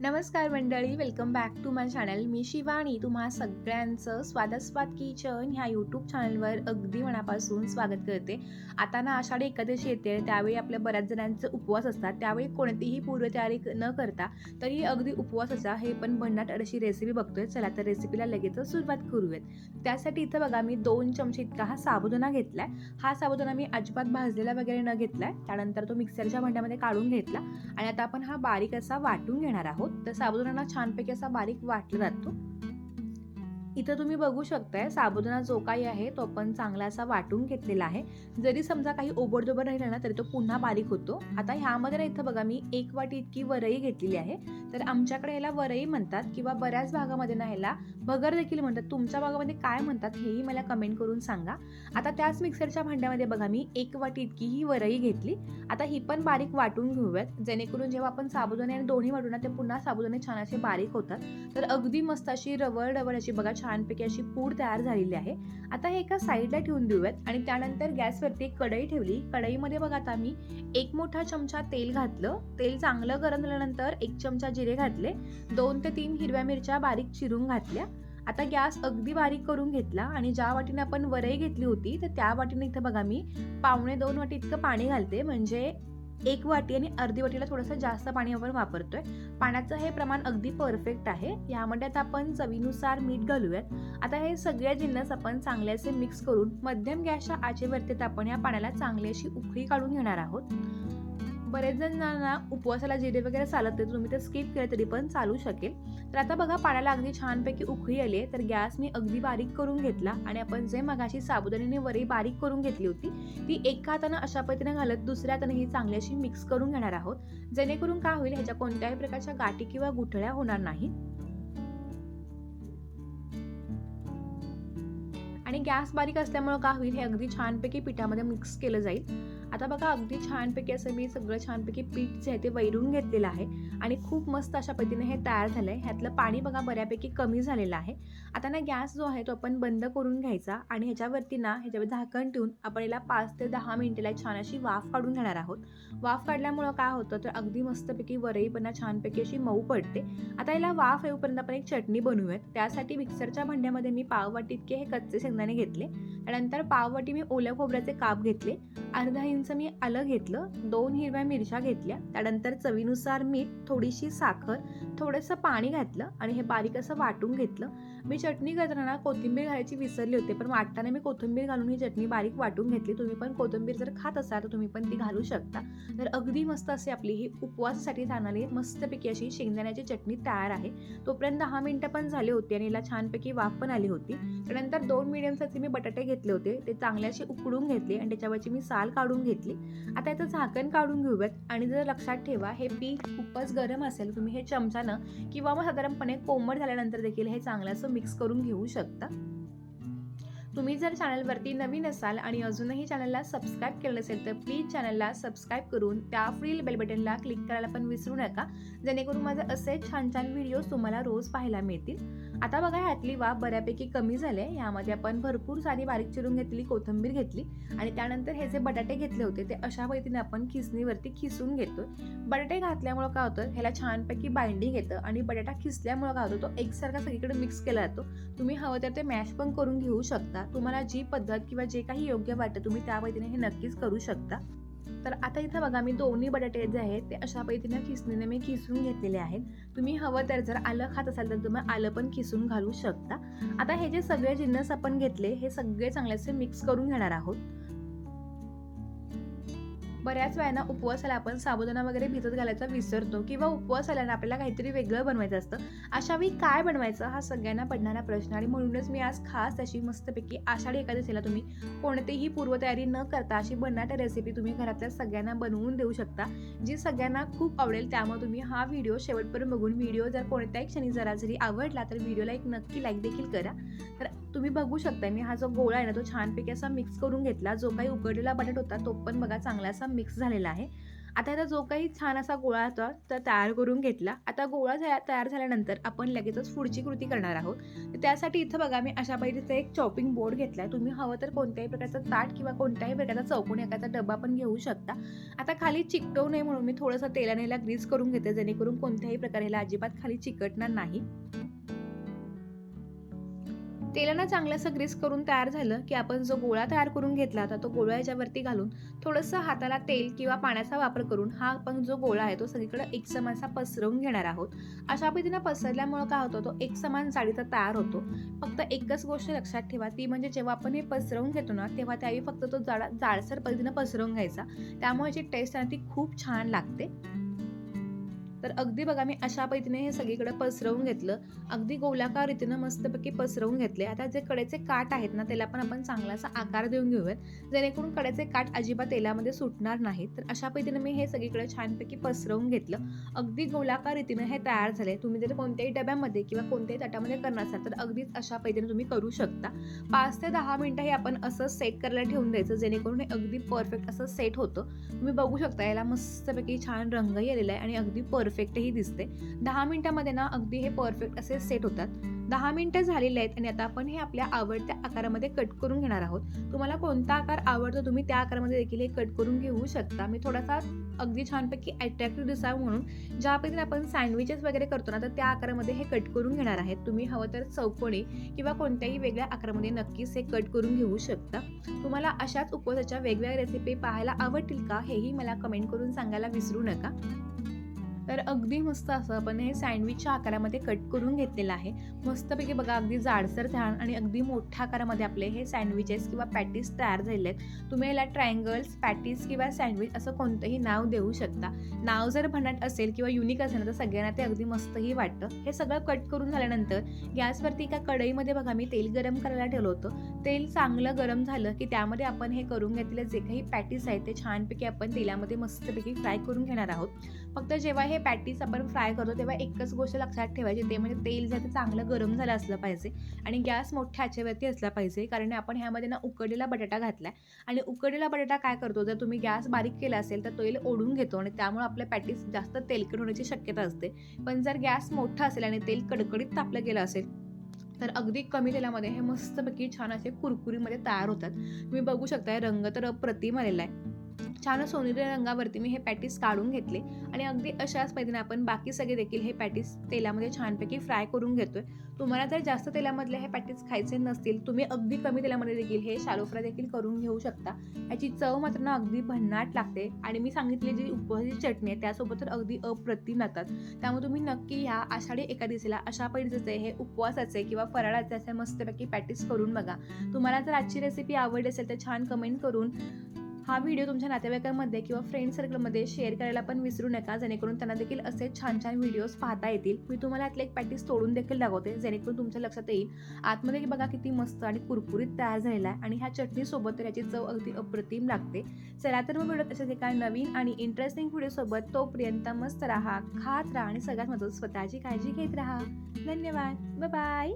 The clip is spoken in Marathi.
नमस्कार मंडळी welcome back to my channel मी शिवानी तुम्हा सगळ्यांचं स्वादास्वाद किचन ह्या यूट्यूब चॅनलवर अगदी मनापासून स्वागत करते. आता ना आषाढी एकादशी येते त्यावेळी आपल्या बऱ्याच जणांचे उपवास असतात. त्यावेळी कोणतीही पूर्वतयारी न करता तरी अगदी उपवासाचा हे पण भन्नाट अशी रेसिपी बघतोय. चला तर रेसिपीला लगेच सुरुवात करूयात. त्यासाठी इथं बघा मी दोन चमचे इतका हा साबुदाणा घेतलाय. हा साबुदाणा मी अजिबात भाजलेला वगैरे न घेतलाय. त्यानंतर तो मिक्सरच्या भांड्यामध्ये काढून घेतला. आणि आता आपण हा बारीक असा वाटून घेणार आहोत. तर साबुदाणा छानपैकी असा बारीक वाटला जातो. इथं तुम्ही बघू शकताय साबुदाणा जो काही आहे तो आपण चांगला असा वाटून घेतलेला आहे. जरी समजा काही ओबडदोबड राहिला ना तरी तो पुन्हा बारीक होतो. आता ह्यामध्ये ना इथं बघा मी एक वाटी इतकी वरई घेतलेली आहे. तर आमच्याकडे ह्याला वरई म्हणतात किंवा बऱ्याच भागामध्ये ना ह्याला भगर देखील म्हणतात. तुमच्या भागामध्ये काय म्हणतात हेही मला कमेंट करून सांगा. आता त्याच मिक्सरच्या भांड्यामध्ये बघा मी एक वाटी इतकी ही वरई घेतली. आता ही पण बारीक वाटून घेऊयात. जेणेकरून जेव्हा आपण साबुदाणे आणि दोन्ही वाटू ना ते पुन्हा साबुदाणे छान असे बारीक होतात. तर अगदी मस्त अशी रवळ रवळ अशी बघा छानपैकी अशी पूड तयार झालेली आहे. आता हे एका साईडला ठेवून देऊयात. आणि त्यानंतर गॅसवरती एक कढई ठेवली. कढईमध्ये बघा आता मी एक मोठा चमचा तेल घातलं. तेल चांगलं गरम झाल्यानंतर एक चमचा जिरे घातले. दोन ते तीन हिरव्या मिरच्या बारीक चिरून घातल्या. आता गॅस अगदी बारीक करून घेतला. आणि ज्या वाटीने आपण वरई घेतली होती तर त्या वाटीने इथं बघा मी पावणे दोन वाटी इतकं पाणी घालते. म्हणजे एक वाटी आणि अर्धी वाटीला थोडंसं जास्त पाणी आपण वापरतोय. पाण्याचं हे प्रमाण अगदी परफेक्ट आहे. यामध्ये आता आपण चवीनुसार मीठ घालूयात. आता हे सगळे जिन्नस आपण चांगले असे मिक्स करून मध्यम गॅसच्या आचेवरती आपण या पाण्याला चांगली अशी उकळी काढून घेणार आहोत. बरेच जणांना उपवासाला जिरे वगैरे चालत नाही तुम्ही ते स्किप केलं तरी पण चालू शकेल. तर आता बघा पाण्याला अगदी छानपैकी उकळी आली आहे. तर गॅस मी अगदी बारीक करून घेतला आणि आपण जे मगाशी साबुदाणीने वरी बारीक करून घेतली होती ती एका हातानं अशा पद्धतीने घालत दुसऱ्या हाताने ही चांगली अशी मिक्स करून घेणार आहोत. जेणेकरून काय होईल ह्याच्या कोणत्याही प्रकारच्या गाठी किंवा गुठळ्या होणार नाही. आणि गॅस बारीक असल्यामुळे काय होईल हे अगदी छानपैकी पिठामध्ये मिक्स केलं जाईल. आता बघा अगदी छानपैकी असं मी सगळं छानपैकी पीठ जे आहे ते वैरून घेतलेलं आहे आणि खूप मस्त अशा पद्धतीने हे तयार झालं आहे. ह्यातलं पाणी बघा बऱ्यापैकी कमी झालेलं आहे. आता ना गॅस जो आहे तो आपण बंद करून घ्यायचा आणि ह्याच्यावरती ना ह्याच्यावर झाकण ठेवून आपण याला पाच ते दहा मिनटाला छान अशी वाफ काढून घेणार आहोत. वाफ काढल्यामुळं काय होतं तर अगदी मस्तपैकी वरईपणा छानपैकी अशी मऊ पडते. आता याला वाफ येऊपर्यंत आपण एक चटणी बनवूयात. त्यासाठी मिक्सरच्या भांड्यामध्ये मी पाववाटी इतके हे कच्चे शेंगदाणे घेतले. त्यानंतर पाववाटी मी ओल्या खोबऱ्याचे काप घेतले. अर्धा इंच मी आलं घेतलं दोन हिरव्या मिरच्या घेतल्या त्यानंतर चवीनुसार मीठ थोडीशी साखर थोडंसं पाणी घातलं आणि हे बारीक असं वाटून घेतलं. मी चटणी करताना कोथिंबीर घालायची विसरली होते पण वाटताना मी कोथिंबीर घालून ही चटणी बारीक वाटून घेतली. तुम्ही पण कोथिंबीर जर खात असाल तर तुम्ही पण ती घालू शकता. तर अगदी मस्त अशी आपली ही उपवासासाठी जाणारी मस्तपैकी अशी शेंगदाण्याची चटणी तयार आहे. तोपर्यंत दहा मिनटं पण झाली होती आणि हिला छानपैकी वाफ पण आली होती. त्यानंतर दोन मिडियम साईजचे मी बटाटे घेतले होते. ते चांगले असे उकडून घेतले आणि त्याच्यावरची मी साल काढून घेतली. आता याचं झाकण काढून घेऊयात आणि जर लक्षात ठेवा हे पीठ खूपच गरम असेल तुम्ही हे चमचानं किंवा मग साधारणपणे कोमट झाल्यानंतर देखील हे चांगलं असं मिक्स करून घेऊ शकता. तुम्ही जर चॅनलवरती नवीन असाल आणि अजूनही चॅनलला सबस्क्राईब केलं नसेल तर प्लीज चॅनलला सबस्क्राईब करून त्या फ्रील बेल बटनला क्लिक करायला पण विसरू नका. जेणेकरून माझे असे छान छान व्हिडिओज तुम्हाला रोज पाहायला मिळतील. आता बघा ह्यातली वाफ बऱ्यापैकी कमी झाले यामध्ये आपण भरपूर सारी बारीक चिरून घेतली कोथिंबीर घेतली आणि त्यानंतर हे जे बटाटे घेतले होते ते अशा पद्धतीने आपण खिसणीवरती खिसून घेतो बटाटे घातल्यामुळं काय होतं ह्याला छानपैकी बाइंडिंग येतं आणि बटाटा खिसल्यामुळं काय होतं तो एकसारखा सगळीकडे मिक्स केला जातो. तुम्ही हवं तर ते मॅश पण करून घेऊ शकता. तुम्हाला जी पद्धत किंवा जे काही योग्य वाटतं तुम्ही त्या पद्धतीने हे नक्कीच करू शकता. तर आता इथं बघा मी दोन्ही बटाटे जे आहेत ते अशा पद्धतीने खिसणीने मी खिसून घेतलेले आहेत. तुम्ही हवं तर जर आलं खात असाल तर तुम्ही आलं पण खिसून घालू शकता. आता हे जे सगळे जिन्नस आपण घेतले हे सगळे चांगलेसे मिक्स करून घेणार आहोत. बऱ्याच वेळांना उपवासाला आपण साबुदाणा वगैरे भिजत घालायचा विसरतो किंवा उपवासाला आपल्याला काहीतरी वेगळं बनवायचं असतं. अशा वेळी काय बनवायचं हा सगळ्यांना पडणारा प्रश्न आणि म्हणूनच मी आज खास अशी मस्तपैकी आषाढी एकादशीला तुम्ही कोणतीही पूर्वतयारी न करता अशी बनाट रेसिपी तुम्ही घरातल्या सगळ्यांना बनवून देऊ शकता. जी सगळ्यांना खूप आवडेल त्यामुळे तुम्ही हा व्हिडिओ शेवटपर्यंत बघून व्हिडिओ जर कोणत्याही क्षणी जरा जरी आवडला तर व्हिडिओला एक नक्की लाईक देखील करा. तर तुम्ही बघू शकता मी हा जो गोळा आहे ना तो छानपैकी असा मिक्स करून घेतला. जो काही उकडलेला बटाट होता तो पण बघा चांगला असा मिक्स झालेला आहे. आता आता जो काही छान असा गोळा होता तर तयार करून घेतला. आता गोळा झाला तयार झाल्यानंतर आपण लगेचच पुढची कृती करणार आहोत. तर त्यासाठी इथं बघा मी अशा पद्धतीचा एक चॉपिंग बोर्ड घेतलाय. तुम्ही हवं तर कोणत्याही प्रकारचं ताट किंवा कोणत्याही प्रकारचा चौकोन एकाचा डबा पण घेऊ शकता. आता खाली चिकटवू नये म्हणून मी थोडंसं तेलाने ग्रीस करून घेते जेणेकरून कोणत्याही प्रकारे याला अजिबात खाली चिकटणार नाही. तेलानं चांगलं असं ग्रीस करून तयार झालं की आपण जो गोळा तयार करून घेतला होता तो गोळा याच्यावरती घालून थोडंसं हाताला तेल किंवा पाण्याचा वापर करून हा आपण जो गोळा आहे तो सगळीकडे एकसमान असा पसरवून घेणार आहोत. अशा पद्धतीनं पसरल्यामुळं काय होतं तो एकसमान जाळीचा तयार होतो. फक्त एकच गोष्ट लक्षात ठेवा ती म्हणजे जेव्हा आपण हे पसरवून घेतो ना तेव्हा त्यावेळी फक्त तो जाडा जाडसर पद्धतीनं पसरवून घ्यायचा. त्यामुळे जी टेस्ट आहे ती खूप छान लागते. तर अगदी बघा मी अशा पद्धतीने हे सगळीकडे पसरवून घेतलं. अगदी गोलाकार रीतीनं मस्तपैकी पसरवून घेतले. आता जे कडेचे काठ आहेत ना त्याला पण आपण चांगलासा आकार देऊन घेऊयात. जेणेकरून कडेचे काठ अजिबात तेलामध्ये सुटणार नाहीत. तर अशा पद्धतीने मी हे सगळीकडे छानपैकी पसरवून घेतलं. अगदी गोलाकार रीतीनं हे तयार झाले. तुम्ही जर कोणत्याही डब्यामध्ये किंवा कोणत्याही ताटामध्ये करणार असाल तर अगदीच अशा पद्धतीने तुम्ही करू शकता. पाच ते दहा मिनटं हे आपण असं सेट करायला ठेवून द्यायचं जेणेकरून हे अगदी परफेक्ट असं सेट होतं. तुम्ही बघू शकता याला मस्तपैकी छान रंगही आलेला आहे आणि अगदी परफेक्टही दिसते. दहा मिनिटामध्ये ना अगदी हे परफेक्ट असे सेट होतात. दहा मिनिटं झालेले आहेत आणि आता आपण हे आपल्या आवडत्या आकारामध्ये कट करून घेणार आहोत. तुम्हाला कोणता आकार आवडतो तुम्ही त्या आकारामध्ये देखील हे कट करून घेऊ शकता. मी थोडासा अगदी छानपैकी अट्रॅक्टिव्ह दिसावं म्हणून ज्या पद्धतीने आपण सँडविचेस वगैरे करतो ना तर त्या आकारामध्ये हे कट करून घेणार आहेत. तुम्ही हवं तर चौकोणी किंवा कोणत्याही वेगळ्या आकारामध्ये नक्कीच हे कट करून घेऊ शकता. तुम्हाला अशाच उपवासाच्या वेगवेगळ्या रेसिपी पाहायला आवडतील का हेही मला कमेंट करून सांगायला विसरू नका. तर अगदी मस्त असं आपण हे सँडविचच्या आकारामध्ये कट करून घेतलेलं आहे. मस्तपैकी बघा अगदी जाडसर छान आणि अगदी मोठ्या आकारामध्ये आपले हे सँडविचेस किंवा पॅटीस तयार झालेले आहेत तुम्ही याला ट्रायंगल्स पॅटीस किंवा सँडविच असं कोणतंही नाव देऊ शकता. नाव जर भन्नाट असेल किंवा युनिक असेल तर सगळ्यांना ते अगदी मस्तही वाटतं. हे सगळं कट करून झाल्यानंतर गॅसवरती एका कढईमध्ये बघा मी तेल गरम करायला ठेवलं होतं. तेल चांगलं गरम झालं की त्यामध्ये आपण हे करून घेतलेले जे काही पॅटीस आहेत ते छानपैकी आपण तेलामध्ये मस्तपैकी फ्राय करून घेणार आहोत. फक्त जेव्हा हे पॅटीस आपण फ्राय करतो तेव्हा एकच गोष्ट लक्षात ठेवायची ते म्हणजे तेल जे आहे ते चांगलं गरम झालं असलं पाहिजे आणि गॅस मोठ्या आचेवरती असला पाहिजे कारण आपण ह्यामध्ये ना उकडलेला बटाटा घातलाय आणि उकडलेला बटाटा काय करतो जर तुम्ही गॅस बारीक केला असेल तर तेल ओढून घेतो आणि त्यामुळे आपल्या पॅटीस जास्त तेलकट होण्याची शक्यता असते. पण जर गॅस मोठा असेल आणि तेल कडकडीत तापलं गेलं असेल तर अगदी कमी तेलामध्ये हे मस्तपैकी छान असे कुरकुरीमध्ये तयार होतात. तुम्ही बघू शकता रंग तर अप्रतिम आलेला आहे. छान सोनेरी रंगावरती मी हे पॅटीस काढून घेतले. आणि अगदी अशाच पद्धतीने आपण बाकी सगळे देखील हे पॅटीस तेलामध्ये छानपैकी फ्राय करून घेतोय. तुम्हाला जर जास्त तेलामधले हे पॅटीस खायचे नसतील तुम्ही अगदी कमी तेलामध्ये देखील हे शालो फ्राय देखील करून घेऊ शकता. याची चव मात्र ना अगदी भन्नाट लागते. आणि मी सांगितली जी उपवासाची चटणी आहे त्यासोबत तर अगदी अप्रतिम लागतात त्यामुळे तुम्ही नक्की ह्या आषाढी एकादशीला अशा पद्धतीचे हे उपवासाचे किंवा फराळाचे असे मस्तपैकी पॅटीस करून बघा. तुम्हाला जर आजची रेसिपी आवडली असेल तर छान कमेंट करून हा व्हिडिओ तुमच्या नातेवाईकांमध्ये किंवा फ्रेंड सर्कलमध्ये शेअर करायला पण विसरू नका. जेणेकरून त्यांना देखील असे छान छान व्हिडिओज पाहता येतील. मी तुम्हाला यातले एक पॅटीस तोडून देखील दाखवते. जेणेकरून तुमच्या लक्षात येईल आतमध्ये बघा किती मस्त आणि कुरकुरीत तयार झालेला आहे आणि ह्या चटणीसोबत तर याची चव अगदी अप्रतिम लागते. चला तर मग व्हिडिओ तसेच एका नवीन आणि इंटरेस्टिंग व्हिडिओसोबत तोपर्यंत मस्त राहा खात राहा आणि सगळ्यात महत्त्वाचं स्वतःची काळजी घेत राहा. धन्यवाद. बाय